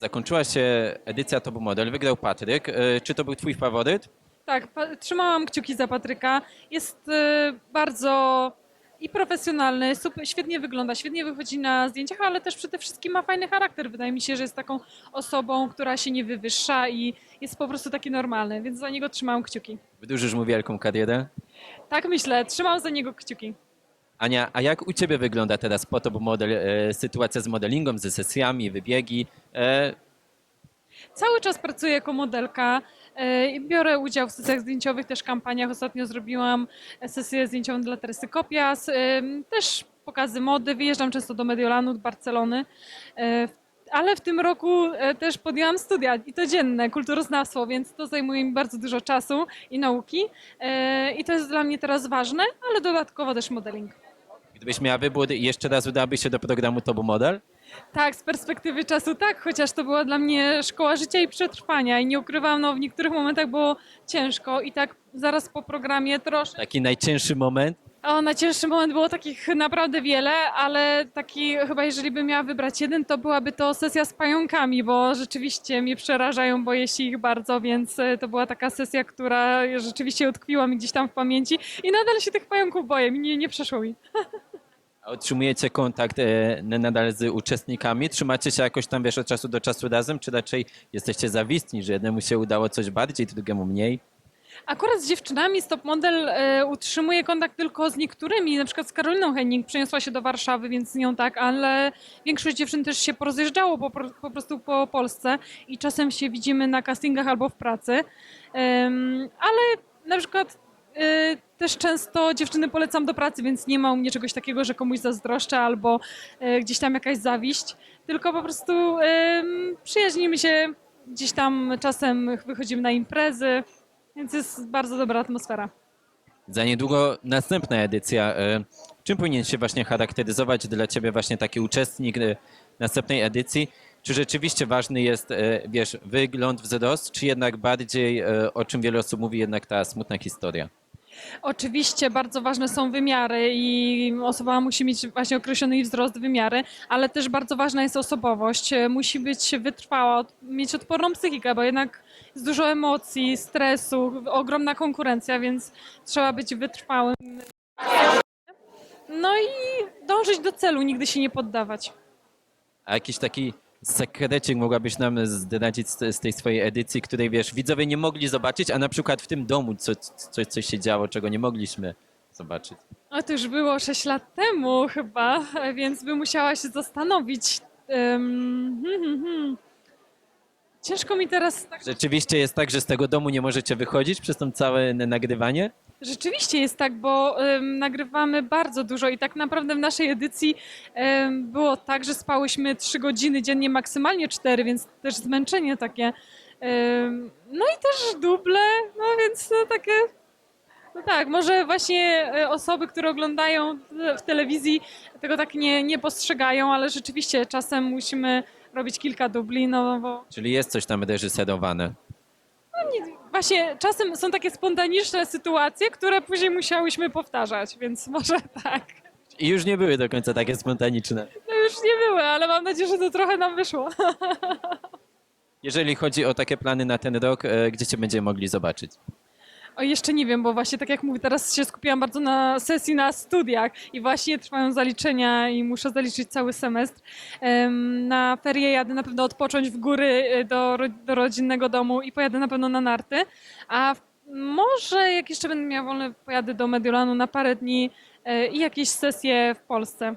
Zakończyła się edycja Top Model, wygrał Patryk. E, Czy to był twój faworyt? Tak, pa- trzymałam kciuki za Patryka. Jest e, bardzo i profesjonalny, super, świetnie wygląda, świetnie wychodzi na zdjęciach, ale też przede wszystkim ma fajny charakter. Wydaje mi się, że jest taką osobą, która się nie wywyższa i jest po prostu taki normalny, więc za niego trzymałam kciuki. Wydłużysz mu wielką karierę. Tak myślę, trzymam za niego kciuki. Ania, a jak u ciebie wygląda teraz po Top Model e, sytuacja z modelingiem, ze sesjami, wybiegi? E, Cały czas pracuję jako modelka. e, i Biorę udział w sesjach zdjęciowych, też kampaniach. Ostatnio zrobiłam sesję zdjęciową dla Teresy Kopias. em, Też pokazy mody. Wyjeżdżam często do Mediolanu, do Barcelony. E, Ale w tym roku e, też podjęłam studia i to dzienne, kulturoznawstwo, więc to zajmuje mi bardzo dużo czasu i nauki. E, I to jest dla mnie teraz ważne, ale dodatkowo też modeling. Gdybyś miała wybór i jeszcze raz udałabyś się do programu Top Model? Tak, z perspektywy czasu tak, chociaż to była dla mnie szkoła życia i przetrwania i nie ukrywam, no w niektórych momentach było ciężko i tak zaraz po programie troszkę. Taki najcięższy moment? O, najcięższy moment było takich naprawdę wiele, ale taki chyba jeżeli bym miała wybrać jeden, to byłaby to sesja z pająkami, bo rzeczywiście mnie przerażają, boję się ich bardzo, więc e, to była taka sesja, która rzeczywiście utkwiła mi gdzieś tam w pamięci i nadal się tych pająków boję, nie, nie przeszło mi. Otrzymujecie kontakt e, nadal z uczestnikami? Trzymacie się jakoś tam, wiesz, od czasu do czasu razem? Czy raczej jesteście zawistni, że jednemu się udało coś bardziej, drugiemu mniej? Akurat z dziewczynami Stop Model e, utrzymuje kontakt tylko z niektórymi, na przykład z Karoliną Henning, przeniosła się do Warszawy, więc z nią tak, ale większość dziewczyn też się porozjeżdżało po, po prostu po Polsce i czasem się widzimy na castingach albo w pracy. Ale na przykład też często dziewczyny polecam do pracy, więc nie ma u mnie czegoś takiego, że komuś zazdroszczę albo e, gdzieś tam jakaś zawiść, tylko po prostu przyjaźnimy się, gdzieś tam czasem wychodzimy na imprezy. Więc jest bardzo dobra atmosfera. Za niedługo następna edycja. E, Czym powinien się właśnie charakteryzować dla ciebie właśnie taki uczestnik następnej edycji? Czy rzeczywiście ważny jest, wiesz, wygląd, wzrost, czy jednak bardziej, o czym wiele osób mówi, jednak ta smutna historia? Oczywiście bardzo ważne są wymiary i osoba musi mieć właśnie określony wzrost wymiary, ale też bardzo ważna jest osobowość. Musi być wytrwała, mieć odporną psychikę, bo jednak jest dużo emocji, stresu, ogromna konkurencja, więc trzeba być wytrwałym. No i dążyć do celu, nigdy się nie poddawać. A jakiś taki sekrecik mogłabyś nam zdradzić z, z tej swojej edycji, której, wiesz, widzowie nie mogli zobaczyć, a na przykład w tym domu co, coś, coś się działo, czego nie mogliśmy zobaczyć? O, to już było 6 lat temu chyba, więc by musiała się zastanowić. Ym, hmm, hmm, hmm. Ciężko mi teraz tak. Rzeczywiście jest tak, że z tego domu nie możecie wychodzić przez to całe nagrywanie? Rzeczywiście jest tak, bo nagrywamy bardzo dużo i tak naprawdę w naszej edycji było tak, że spałyśmy 3 godziny dziennie, maksymalnie 4, więc też zmęczenie takie. No i też duble, no więc no, takie. No tak, może właśnie e, osoby, które oglądają w telewizji tego tak nie, nie postrzegają, ale rzeczywiście czasem musimy robić kilka dubli, no bo Czyli jest coś tam reżyserowane. Właśnie czasem są takie spontaniczne sytuacje, które później musiałyśmy powtarzać, więc może tak. I już nie były do końca takie spontaniczne. No już nie były, ale mam nadzieję, że to trochę nam wyszło. Jeżeli chodzi o takie plany na ten rok, e, gdzie cię będziemy mogli zobaczyć? O, jeszcze nie wiem, bo właśnie tak jak mówię, teraz się skupiłam bardzo na sesji na studiach i właśnie trwają zaliczenia i muszę zaliczyć cały semestr. Em, Na ferie jadę na pewno odpocząć w góry y, do, do rodzinnego domu i pojadę na pewno na narty, a w- może jak jeszcze będę miała wolne, pojadę do Mediolanu na parę dni y, i jakieś sesje w Polsce.